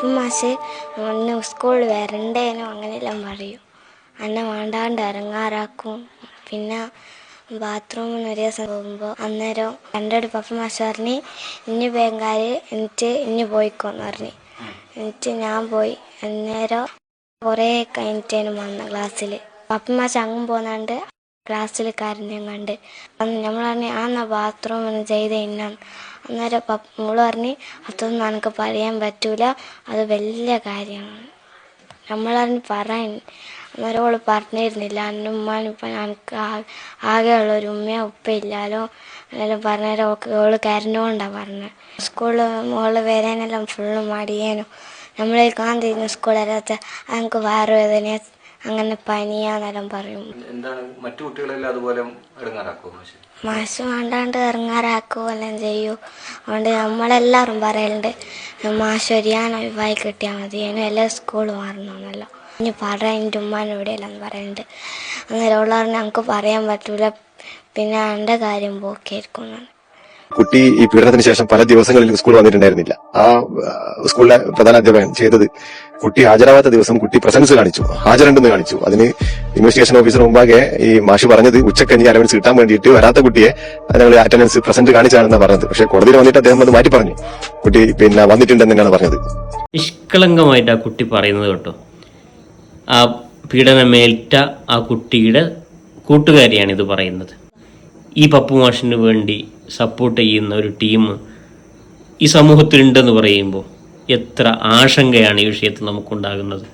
പപ്പ മാഷ് ഒന്ന് സ്കൂളിൽ വരണ്ടേനോ അങ്ങനെയെല്ലാം പറയും. അന്നെ വേണ്ടാണ്ട് ഇറങ്ങാറാക്കും പിന്നെ ബാത്റൂമിൽ ഒരു ദിവസം പോകുമ്പോൾ അന്നേരം എന്റെ പപ്പ മാഷ് പറഞ്ഞ് ഇനി വേങ്കാൽ എന്നിട്ട് ഇനി പോയിക്കോന്ന് പറഞ്ഞ്. എന്നിട്ട് ഞാൻ പോയി. അന്നേരം കുറേ കഴിഞ്ഞിട്ടേനും വന്ന ക്ലാസ്സിൽ പപ്പ മാഷ് അങ്ങും പോന്നാണ്ട് ക്ലാസ്സിൽ കരഞ്ഞും കണ്ട്. നമ്മൾ പറഞ്ഞ് എന്നാ ബാത്റൂമിൽ ചെയ്ത് ഇന്ന അന്നേരം മോൾ പറഞ്ഞ് അതൊന്നും നമുക്ക് പറയാൻ പറ്റൂല. അത് വലിയ കാര്യമാണ്. നമ്മളറിഞ്ഞ് പറയാൻ അന്നേരം ഓൾ പറഞ്ഞിരുന്നില്ല. എന്റെ ഉമ്മാൻ ഇപ്പം എനിക്ക് ആകെയുള്ള ഒരു ഉമ്മയോ ഉപ്പയില്ലാലോ ഇല്ലാലോ. പറഞ്ഞാൽ ഓൾക്ക് ഓൾ കരഞ്ഞോണ്ടാണ് പറഞ്ഞത് സ്കൂളിൽ മോൾ വരാനെല്ലാം ഫുള്ള് മടിയേനു. നമ്മളെ കാന്തിരുന്ന സ്കൂളിലത്തെ എനിക്ക് വയറുവേദന അങ്ങനെ പനിയാന്നെല്ലാം പറയും. എന്താണ് മറ്റു കുട്ടികളെല്ലാം അതുപോലെ മാഷ്? വേണ്ടാണ്ട് ഇറങ്ങാറാക്കുമെല്ലാം ചെയ്യൂ. അതുകൊണ്ട് നമ്മളെല്ലാവരും പറയലുണ്ട് മാഷ് ഒരിയാൻ ഒഴിവായി കിട്ടിയാൽ മതി. അതിന് എല്ലാ സ്കൂൾ മാറണമെന്നല്ലോ ഇനി പറയാൻ എന്റെ ഉമ്മാനോട് എല്ലാം പറയുന്നുണ്ട് അങ്ങനെ ഉള്ളവർ ഞങ്ങൾക്ക് പറയാൻ പറ്റൂല. പിന്നെ എന്റെ കാര്യം പോക്കായിരിക്കും എന്നാണ്. കുട്ടി ഈ പീഡനത്തിന് ശേഷം പല ദിവസങ്ങളിൽ സ്കൂൾ വന്നിട്ടുണ്ടായിരുന്നില്ല. ആ സ്കൂളിലെ പ്രധാന അധ്യാപകൻ ചെയ്തത് കുട്ടി ഹാജരാവാത്ത ദിവസം കുട്ടി പ്രസൻസ് കാണിച്ചു. ഹാജരുണ്ടെന്ന് കാണിച്ചു. അതിന് ഇൻവെസ്റ്റിഗേഷൻ ഓഫീസർ മുമ്പാകെ ഈ മാഷ് പറഞ്ഞത് ഉച്ചക്കഞ്ഞി അലവൻസ് കിട്ടാൻ വേണ്ടിയിട്ട് വരാത്ത കുട്ടിയെ ഞങ്ങൾ അറ്റൻഡൻസ് പ്രസന്റ് കാണിച്ചാണെന്നാണ് പറഞ്ഞത്. പക്ഷെ കോടതിയിൽ വന്നിട്ട് അദ്ദേഹം അത് മാറ്റി പറഞ്ഞു. കുട്ടി പിന്നെ വന്നിട്ടുണ്ടെന്നാണ് പറഞ്ഞത്. നിഷ്കളങ്കമായിട്ട് ആ കുട്ടി പറയുന്നത് കേട്ടോ. ആ പീഡനമേൽറ്റ ആ കുട്ടിയുടെ കൂട്ടുകാരിയാണ് ഇത് പറയുന്നത്. ഈ പപ്പു മാഷിന് വേണ്ടി സപ്പോർട്ട് ചെയ്യുന്ന ഒരു ടീം ഈ സമൂഹത്തിലുണ്ടെന്ന് പറയുമ്പോൾ എത്ര ആശങ്കയാണ് ഈ വിഷയത്തിൽ നമുക്കുണ്ടാകുന്നത്.